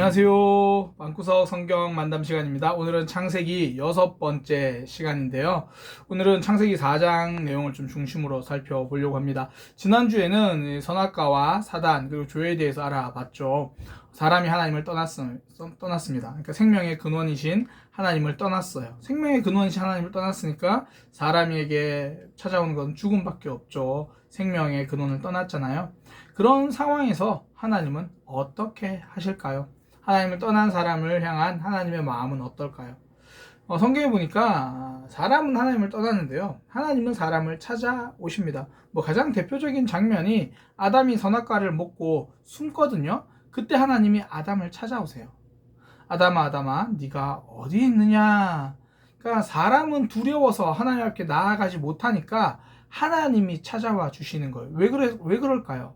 안녕하세요. 방구석 성경 만담 시간입니다. 오늘은 창세기 여섯 번째 시간인데요. 오늘은 창세기 4장 내용을 좀 중심으로 살펴보려고 합니다. 지난주에는 이 선악과와 사단 그리고 죄에 대해서 알아봤죠. 사람이 하나님을 떠났, 떠났습니다. 그러니까 생명의 근원이신 하나님을 떠났어요. 생명의 근원이신 하나님을 떠났으니까 사람에게 찾아오는 건 죽음밖에 없죠. 생명의 근원을 떠났잖아요. 그런 상황에서 하나님은 어떻게 하실까요? 하나님을 떠난 사람을 향한 하나님의 마음은 어떨까요? 어, 성경에 보니까 사람은 하나님을 떠났는데요. 하나님은 사람을 찾아오십니다. 뭐 가장 대표적인 장면이 아담이 선악과를 먹고 숨거든요. 그때 하나님이 아담을 찾아오세요. 아담아 아담아 네가 어디 있느냐? 그러니까 사람은 두려워서 하나님 앞에 나아가지 못하니까 하나님이 찾아와 주시는 거예요. 왜 그래 왜 그럴까요?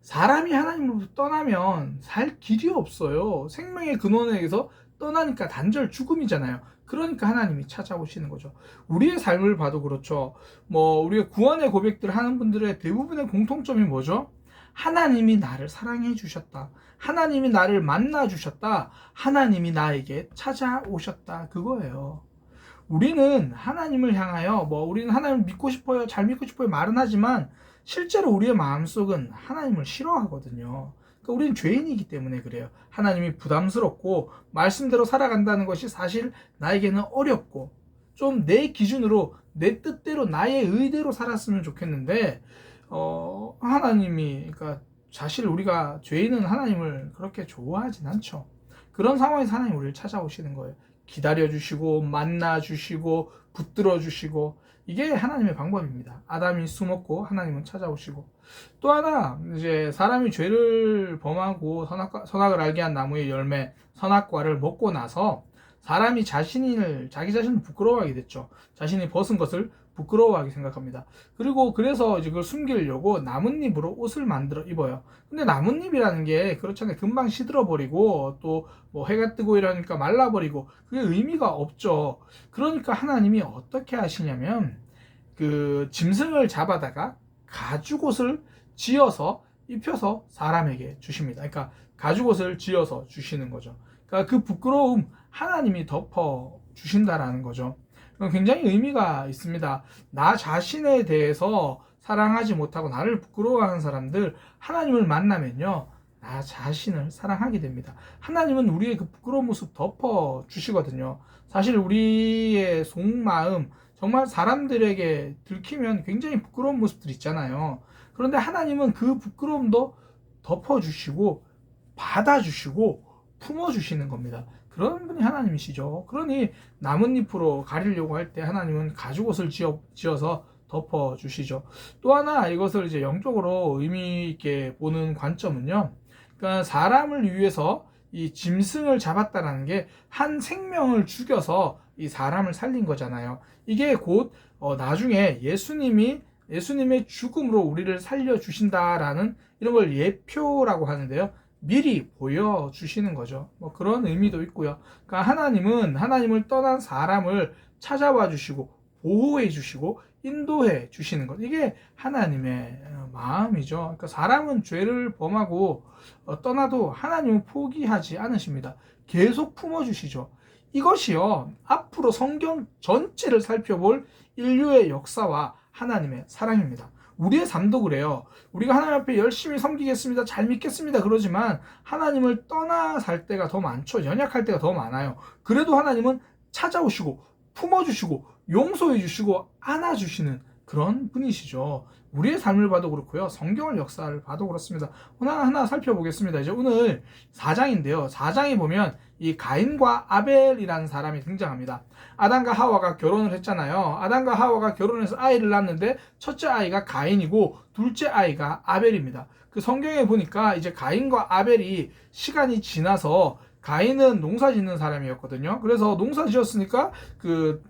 사람이 하나님으로부터 떠나면 살 길이 없어요. 생명의 근원에서 떠나니까 단절 죽음이잖아요. 그러니까 하나님이 찾아오시는 거죠. 우리의 삶을 봐도 그렇죠. 뭐 우리가 구원의 고백들을 하는 분들의 대부분의 공통점이 뭐죠? 하나님이 나를 사랑해 주셨다. 하나님이 나를 만나 주셨다. 하나님이 나에게 찾아오셨다. 그거예요. 우리는 하나님을 향하여 뭐 우리는 하나님을 믿고 싶어요. 잘 믿고 싶어요. 말은 하지만 실제로 우리의 마음속은 하나님을 싫어하거든요. 그러니까 우리는 죄인이기 때문에 그래요. 하나님이 부담스럽고 말씀대로 살아간다는 것이 사실 나에게는 어렵고 좀 내 기준으로 내 뜻대로 나의 의대로 살았으면 좋겠는데 어 하나님이 그러니까 사실 우리가 죄인은 하나님을 그렇게 좋아하진 않죠. 그런 상황에서 하나님 우리를 찾아오시는 거예요. 기다려 주시고 만나 주시고 붙들어 주시고 이게 하나님의 방법입니다. 아담이 숨었고 하나님은 찾아오시고 또 하나 이제 사람이 죄를 범하고 선악, 선악을 알게 한 나무의 열매 선악과를 먹고 나서 사람이 자신을 자기 자신을 부끄러워하게 됐죠. 자신이 벗은 것을 부끄러워하게 생각합니다. 그리고 그래서 이제 그걸 숨기려고 나뭇잎으로 옷을 만들어 입어요. 근데 나뭇잎이라는 게 그렇잖아요. 금방 시들어 버리고 또 뭐 해가 뜨고 이러니까 말라 버리고 그게 의미가 없죠. 그러니까 하나님이 어떻게 하시냐면 그 짐승을 잡아다가 가죽옷을 지어서 입혀서 사람에게 주십니다. 그러니까 가죽옷을 지어서 주시는 거죠. 그러니까 그 부끄러움 하나님이 덮어 주신다라는 거죠. 굉장히 의미가 있습니다. 나 자신에 대해서 사랑하지 못하고 나를 부끄러워하는 사람들 하나님을 만나면요. 나 자신을 사랑하게 됩니다. 하나님은 우리의 그 부끄러운 모습 덮어 주시거든요. 사실 우리의 속마음 정말 사람들에게 들키면 굉장히 부끄러운 모습들 있잖아요. 그런데 하나님은 그 부끄러움도 덮어 주시고 받아 주시고 품어 주시는 겁니다. 그런 분이 하나님이시죠. 그러니 나뭇잎으로 가리려고 할 때 하나님은 가죽옷을 지어, 지어서 덮어 주시죠. 또 하나 이것을 이제 영적으로 의미 있게 보는 관점은요. 그러니까 사람을 위해서 이 짐승을 잡았다라는 게 한 생명을 죽여서 이 사람을 살린 거잖아요. 이게 곧 어, 나중에 예수님이 예수님의 죽음으로 우리를 살려 주신다라는 이런 걸 예표라고 하는데요. 미리 보여주시는 거죠. 뭐 그런 의미도 있고요. 그러니까 하나님은 하나님을 떠난 사람을 찾아와 주시고 보호해 주시고 인도해 주시는 것. 이게 하나님의 어, 마음이죠. 그러니까 사람은 죄를 범하고 어, 떠나도 하나님은 포기하지 않으십니다. 계속 품어 주시죠. 이것이요, 앞으로 성경 전체를 살펴볼 인류의 역사와 하나님의 사랑입니다. 우리의 삶도 그래요. 우리가 하나님 앞에 열심히 섬기겠습니다. 잘 믿겠습니다. 그러지만 하나님을 떠나 살 때가 더 많죠. 연약할 때가 더 많아요. 그래도 하나님은 찾아오시고 품어주시고 용서해 주시고 안아주시는 그런 분이시죠. 우리의 삶을 봐도 그렇고요. 성경을 역사를 봐도 그렇습니다. 하나하나 살펴보겠습니다. 이제 오늘 4장인데요. 4장에 보면 이 가인과 아벨이라는 사람이 등장합니다. 아담과 하와가 결혼을 했잖아요. 아담과 하와가 결혼해서 아이를 낳는데 첫째 아이가 가인이고 둘째 아이가 아벨입니다. 그 성경에 보니까 이제 가인과 아벨이 시간이 지나서 가인은 농사 짓는 사람이었거든요. 그래서 농사 지었으니까 그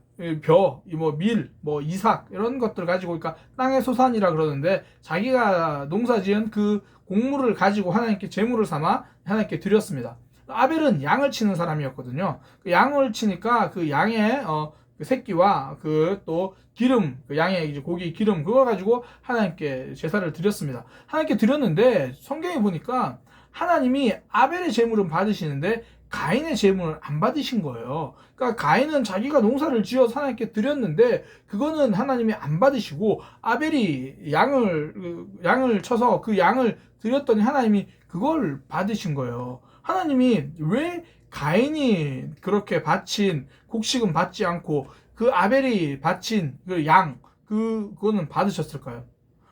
벼, 뭐 밀, 뭐 이삭 이런 것들 가지고 그러니까 땅의 소산이라 그러는데 자기가 농사 지은 그 곡물을 가지고 하나님께 제물을 삼아 하나님께 드렸습니다. 아벨은 양을 치는 사람이었거든요. 그 양을 치니까 그 양의 어, 그 새끼와 그 또 기름, 그 양의 이제 고기 기름 그걸 가지고 하나님께 제사를 드렸습니다. 하나님께 드렸는데 성경에 보니까 하나님이 아벨의 제물은 받으시는데 가인의 제물을 안 받으신 거예요. 그러니까 가인은 자기가 농사를 지어서 하나님께 드렸는데 그거는 하나님이 안 받으시고 아벨이 양을 그 양을 쳐서 그 양을 드렸더니 하나님이 그걸 받으신 거예요. 하나님이 왜 가인이 그렇게 바친 곡식은 받지 않고 그 아벨이 바친 그 양 그 그거는 받으셨을까요?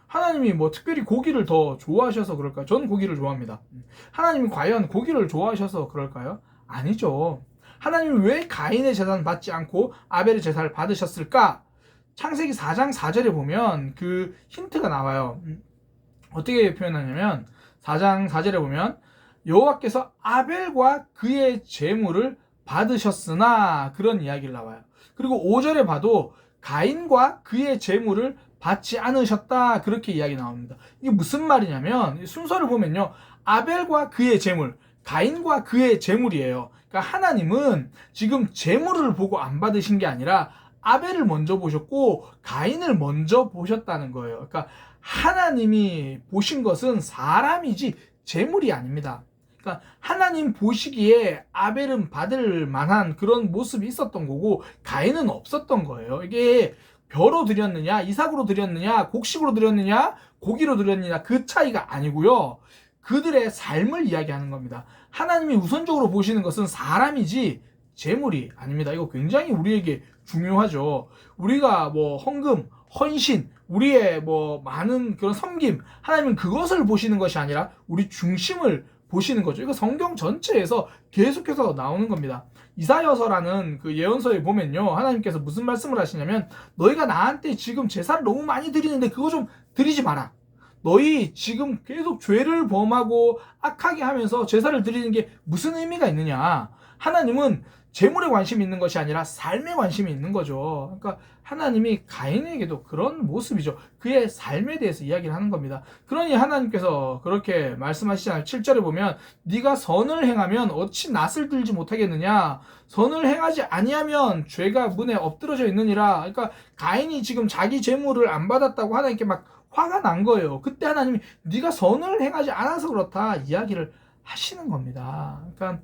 하나님이 뭐 특별히 고기를 더 좋아하셔서 그럴까요? 저는 고기를 좋아합니다. 하나님이 과연 고기를 좋아하셔서 그럴까요? 아니죠. 하나님이 왜 가인의 재산을 받지 않고 아벨의 재산을 받으셨을까? 창세기 4장 4절에 보면 그 힌트가 나와요. 음, 어떻게 표현하냐면 4장 4절에 보면 여호와께서 아벨과 그의 재물을 받으셨으나 그런 이야기를 나와요. 그리고 5절에 봐도 가인과 그의 재물을 받지 않으셨다 그렇게 이야기 나옵니다. 이게 무슨 말이냐면 순서를 보면요. 아벨과 그의 재물, 가인과 그의 재물이에요. 그러니까 하나님은 지금 재물을 보고 안 받으신 게 아니라 아벨을 먼저 보셨고 가인을 먼저 보셨다는 거예요. 그러니까 하나님이 보신 것은 사람이지 재물이 아닙니다. 그러니까 하나님 보시기에 아벨은 받을 만한 그런 모습이 있었던 거고 가인은 없었던 거예요. 이게 벼로 드렸느냐, 이삭으로 드렸느냐, 곡식으로 드렸느냐, 고기로 드렸느냐 그 차이가 아니고요. 그들의 삶을 이야기하는 겁니다. 하나님이 우선적으로 보시는 것은 사람이지 재물이 아닙니다. 이거 굉장히 우리에게 중요하죠. 우리가 뭐 헌금, 헌신, 우리의 뭐 많은 그런 섬김, 하나님은 그것을 보시는 것이 아니라 우리 중심을 보시는 거죠. 이거 성경 전체에서 계속해서 나오는 겁니다. 이사여서라는 그 예언서에 보면요. 하나님께서 무슨 말씀을 하시냐면 너희가 나한테 지금 제사를 너무 많이 드리는데 그거 좀 드리지 마라. 너희 지금 계속 죄를 범하고 악하게 하면서 제사를 드리는 게 무슨 의미가 있느냐? 하나님은 재물에 관심이 있는 것이 아니라 삶에 관심이 있는 거죠. 그러니까 하나님이 가인에게도 그런 모습이죠. 그의 삶에 대해서 이야기를 하는 겁니다. 그러니 하나님께서 그렇게 말씀하시잖아요. 7절에 보면 네가 선을 행하면 어찌 낯을 들지 못하겠느냐? 선을 행하지 아니하면 죄가 문에 엎드러져 있느니라. 그러니까 가인이 지금 자기 재물을 안 받았다고 하나님께 막 화가 난 거예요. 그때 하나님이 네가 선을 행하지 않아서 그렇다 이야기를 하시는 겁니다. 그러니까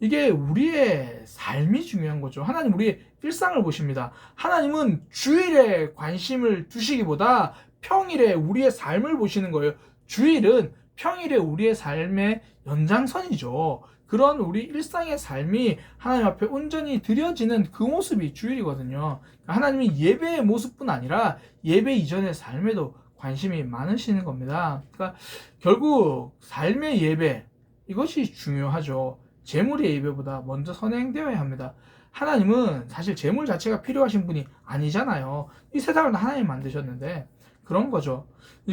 이게 우리의 삶이 중요한 거죠. 하나님 우리의 일상을 보십니다. 하나님은 주일에 관심을 두시기보다 평일에 우리의 삶을 보시는 거예요. 주일은 평일에 우리의 삶의 연장선이죠. 그런 우리 일상의 삶이 하나님 앞에 온전히 드려지는 그 모습이 주일이거든요. 하나님이 예배의 모습뿐 아니라 예배 이전의 삶에도 관심이 많으시는 겁니다. 그러니까 결국 삶의 예배 이것이 중요하죠. 재물의 예배보다 먼저 선행되어야 합니다. 하나님은 사실 재물 자체가 필요하신 분이 아니잖아요. 이 세상을 하나님 만드셨는데 그런 거죠.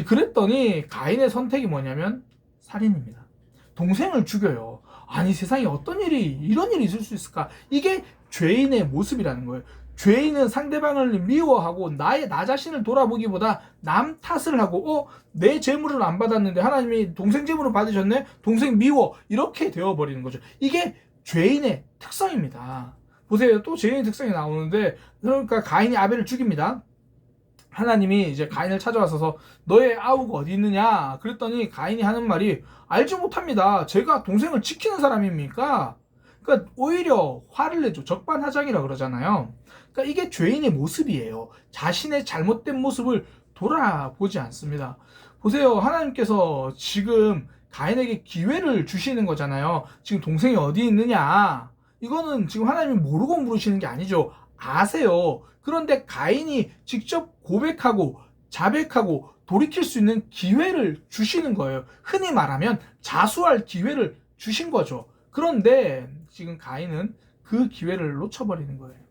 그랬더니 가인의 선택이 뭐냐면 살인입니다. 동생을 죽여요. 아니 세상에 어떤 일이 이런 일이 있을 수 있을까? 이게 죄인의 모습이라는 거예요. 죄인은 상대방을 미워하고 나의 나 자신을 돌아보기보다 남 탓을 하고 어 내 재물을 안 받았는데 하나님이 동생 재물을 받으셨네? 동생 미워. 이렇게 되어 버리는 거죠. 이게 죄인의 특성입니다. 보세요. 또 죄인의 특성이 나오는데 그러니까 가인이 아벨을 죽입니다. 하나님이 이제 가인을 찾아와서 너의 아우가 어디 있느냐? 그랬더니 가인이 하는 말이 알지 못합니다. 제가 동생을 지키는 사람입니까 그러니까 오히려 화를 내죠 적반하장이라 그러잖아요 그러니까 이게 죄인의 모습이에요. 자신의 잘못된 모습을 돌아보지 않습니다. 보세요. 하나님께서 지금 가인에게 기회를 주시는 거잖아요. 지금 동생이 어디 있느냐? 이거는 지금 하나님이 모르고 물으시는 게 아니죠. 아세요. 그런데 가인이 직접 고백하고 자백하고 돌이킬 수 있는 기회를 주시는 거예요. 흔히 말하면 자수할 기회를 주신 거죠. 그런데 지금 가인은 그 기회를 놓쳐버리는 거예요.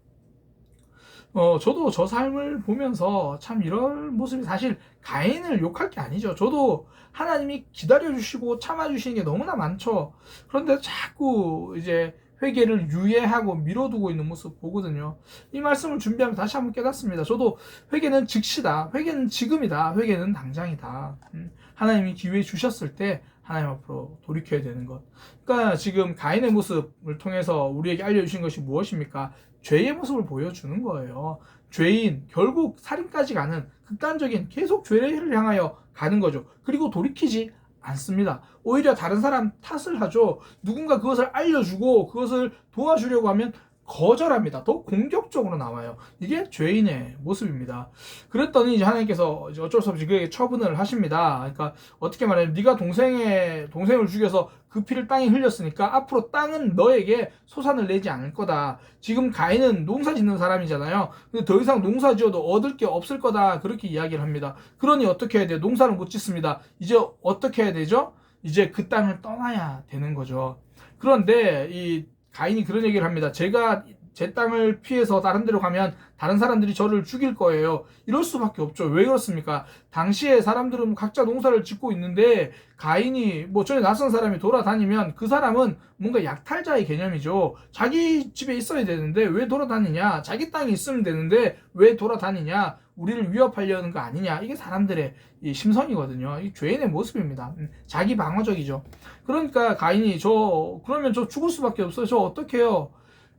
어, 저도 저 삶을 보면서 참 이런 모습이 사실 가인을 욕할 게 아니죠. 저도 하나님이 기다려주시고 참아주시는 게 너무나 많죠. 그런데 자꾸 이제 회개를 유예하고 미뤄두고 있는 모습 보거든요. 이 말씀을 준비하면 다시 한번 깨닫습니다. 저도 회개는 즉시다. 회개는 지금이다. 회개는 당장이다. 음, 하나님이 기회 주셨을 때 하나님 앞으로 돌이켜야 되는 것. 그러니까 지금 가인의 모습을 통해서 우리에게 알려주신 것이 무엇입니까? 죄의 모습을 보여주는 거예요. 죄인, 결국 살인까지 가는 극단적인 계속 죄를 향하여 가는 거죠. 그리고 돌이키지 않습니다. 오히려 다른 사람 탓을 하죠. 누군가 그것을 알려주고 그것을 도와주려고 하면 거절합니다. 더 공격적으로 나와요. 이게 죄인의 모습입니다. 그랬더니 이제 하나님께서 이제 어쩔 수 없이 그에게 처분을 하십니다. 그러니까 어떻게 말하면 네가 동생의 동생을 죽여서 그 피를 땅에 흘렸으니까 앞으로 땅은 너에게 소산을 내지 않을 거다. 지금 가인은 농사 짓는 사람이잖아요. 근데 더 이상 농사 지어도 얻을 게 없을 거다. 그렇게 이야기를 합니다. 그러니 어떻게 해야 돼요? 농사를 못 짓습니다. 이제 어떻게 해야 되죠? 이제 그 땅을 떠나야 되는 거죠. 그런데 이 가인이 그런 얘기를 합니다. 제가 제 땅을 피해서 다른 데로 가면 다른 사람들이 저를 죽일 거예요. 이럴 수밖에 없죠. 왜 그렇습니까? 당시에 사람들은 각자 농사를 짓고 있는데 가인이 뭐 전에 낯선 사람이 돌아다니면 그 사람은 뭔가 약탈자의 개념이죠. 자기 집에 있어야 되는데 왜 돌아다니냐? 자기 땅이 있으면 되는데 왜 돌아다니냐? 우리를 위협하려는 거 아니냐? 이게 사람들의 이 심성이거든요. 이 죄인의 모습입니다. 음, 자기 방어적이죠. 그러니까 가인이 저 그러면 저 죽을 수밖에 없어요. 저 어떡해요?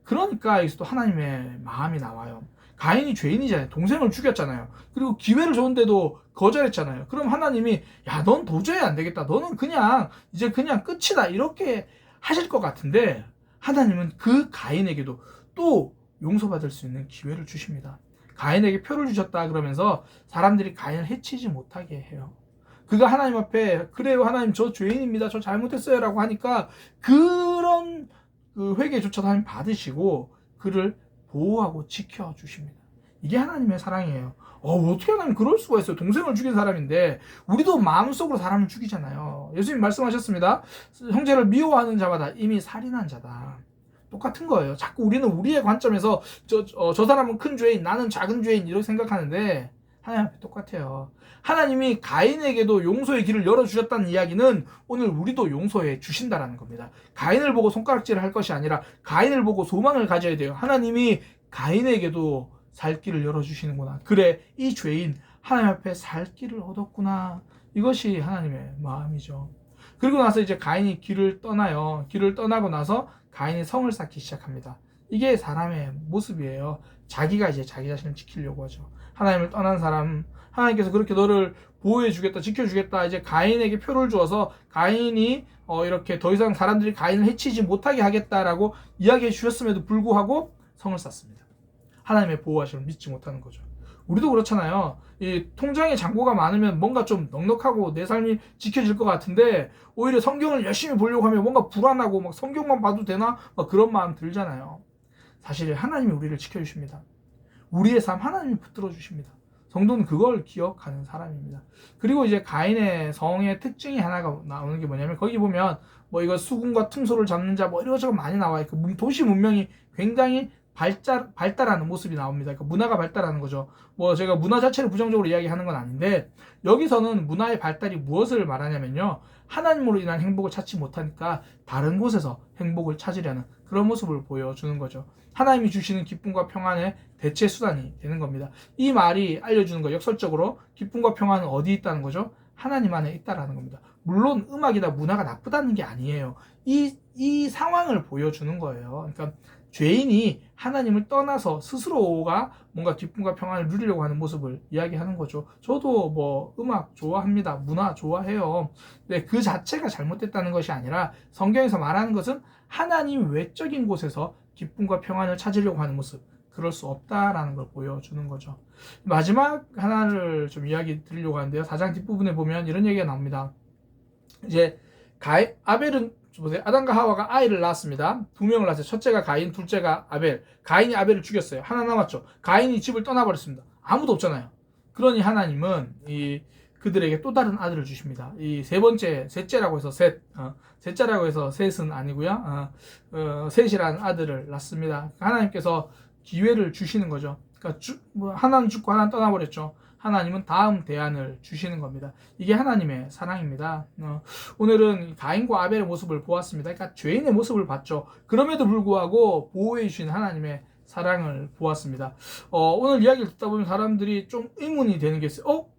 그러니까 여기서 또 하나님의 마음이 나와요. 가인이 죄인이잖아요. 동생을 죽였잖아요. 그리고 기회를 줬는데도 거절했잖아요. 그럼 하나님이 야, 넌 도저히 안 되겠다. 너는 그냥 이제 그냥 끝이다. 이렇게 하실 것 같은데 하나님은 그 가인에게도 또 용서받을 수 있는 기회를 주십니다. 가인에게 표를 주셨다 그러면서 사람들이 가인을 해치지 못하게 해요. 그가 하나님 앞에 그래요 하나님 저 죄인입니다. 저 잘못했어요라고 하니까 그런 그 회개조차도 하나님 받으시고 그를 보호하고 지켜 주십니다. 이게 하나님의 사랑이에요. 어, 어떻게 하나님 그럴 수가 있어요? 동생을 죽인 사람인데 우리도 마음속으로 사람을 죽이잖아요. 예수님 말씀하셨습니다. 형제를 미워하는 자마다 이미 살인한 자다. 똑같은 거예요. 자꾸 우리는 우리의 관점에서 저, 어, 저 사람은 큰 죄인, 나는 작은 죄인 이렇게 생각하는데 하나님 앞에 똑같아요. 하나님이 가인에게도 용서의 길을 열어주셨다는 이야기는 오늘 우리도 용서해 주신다라는 겁니다. 가인을 보고 손가락질을 할 것이 아니라 가인을 보고 소망을 가져야 돼요. 하나님이 가인에게도 살 길을 열어주시는구나. 그래, 이 죄인 하나님 앞에 살 길을 얻었구나. 이것이 하나님의 마음이죠. 그리고 나서 이제 가인이 길을 떠나요. 길을 떠나고 나서 가인이 성을 쌓기 시작합니다. 이게 사람의 모습이에요. 자기가 이제 자기 자신을 지키려고 하죠. 하나님을 떠난 사람, 하나님께서 그렇게 너를 보호해 주겠다, 지켜 주겠다. 이제 가인에게 표를 주어서 가인이 어, 이렇게 더 이상 사람들이 가인을 해치지 못하게 하겠다라고 이야기해 주셨음에도 불구하고 성을 쌓습니다. 하나님의 보호하심을 믿지 못하는 거죠. 우리도 그렇잖아요. 이 통장에 잔고가 많으면 뭔가 좀 넉넉하고 내 삶이 지켜질 것 같은데 오히려 성경을 열심히 보려고 하면 뭔가 불안하고 막 성경만 봐도 되나 막 그런 마음 들잖아요. 사실 하나님이 우리를 지켜주십니다. 우리의 삶 하나님이 붙들어 주십니다. 성도는 그걸 기억하는 사람입니다. 그리고 이제 가인의 성의 특징이 하나가 나오는 게 뭐냐면 거기 보면 뭐 이거 수군과 퉁소를 잡는 자 뭐 이것저것 많이. 그 문- 도시 문명이 굉장히 발달 발달하는 모습이 나옵니다. 그러니까 문화가 발달하는 거죠. 뭐 제가 문화 자체를 부정적으로 이야기하는 건 아닌데 여기서는 문화의 발달이 무엇을 말하냐면요. 하나님으로 인한 행복을 찾지 못하니까 다른 곳에서 행복을 찾으려는 그런 모습을 보여주는 거죠. 하나님이 주시는 기쁨과 평안의 대체 수단이 되는 겁니다. 이 말이 알려주는 거 역설적으로 기쁨과 평안은 어디 있다는 거죠? 하나님 안에 있다라는 겁니다. 물론 음악이나 문화가 나쁘다는 게 아니에요. 이, 이 상황을 보여주는 거예요. 그러니까 죄인이 하나님을 떠나서 스스로가 뭔가 기쁨과 평안을 누리려고 하는 모습을 이야기하는 거죠. 저도 뭐 음악 좋아합니다. 문화 좋아해요. 근데 그 자체가 잘못됐다는 것이 아니라 성경에서 말하는 것은 하나님 외적인 곳에서 기쁨과 평안을 찾으려고 하는 모습. 그럴 수 없다라는 걸 보여주는 거죠. 마지막 하나를 좀 이야기 드리려고 하는데요. 4장 뒷부분에 보면 이런 얘기가 나옵니다. 이제 가이, 아벨은 보세요. 아담과 하와가 아이를 낳았습니다. 두 명을 낳았어요. 첫째가 가인, 둘째가 아벨. 가인이 아벨을 죽였어요. 하나 남았죠. 가인이 집을 떠나버렸습니다. 아무도 없잖아요. 그러니 하나님은 이 그들에게 또 다른 아들을 주십니다. 이 세 번째, 셋째라고 해서 셋, 어, 셋째라고 해서 셋은 아니고요. 어, 어, 셋이라는 아들을 낳습니다. 하나님께서 기회를 주시는 거죠. 그러니까 주, 뭐 하나는 죽고 하나는 떠나버렸죠. 하나님은 다음 대안을 주시는 겁니다. 이게 하나님의 사랑입니다. 어, 오늘은 가인과 아벨의 모습을 보았습니다. 그러니까 죄인의 모습을 봤죠. 그럼에도 불구하고 보호해 주신 하나님의 사랑을 보았습니다. 어, 오늘 이야기를 듣다 보면 사람들이 좀 의문이 되는 게 있어요. 어?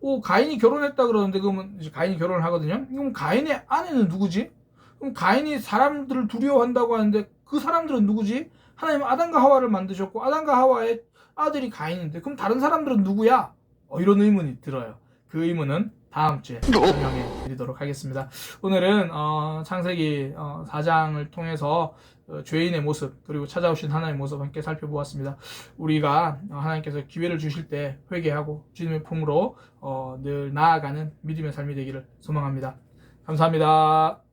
오, 가인이 결혼했다 그러는데 그러면 가인이 결혼을 하거든요. 그럼 가인의 아내는 누구지? 그럼 가인이 사람들을 두려워한다고 하는데 그 사람들은 누구지? 하나님 아담과 하와를 만드셨고 아담과 하와의 아들이 가인인데 그럼 다른 사람들은 누구야? 어, 이런 의문이 들어요. 그 의문은 다음 주에 설명해 드리도록 하겠습니다. 오늘은 어, 창세기 어, 4장을 통해서 어, 죄인의 모습 그리고 찾아오신 하나님의 모습 함께 살펴보았습니다. 우리가 어, 하나님께서 기회를 주실 때 회개하고 주님의 품으로 어, 늘 나아가는 믿음의 삶이 되기를 소망합니다. 감사합니다.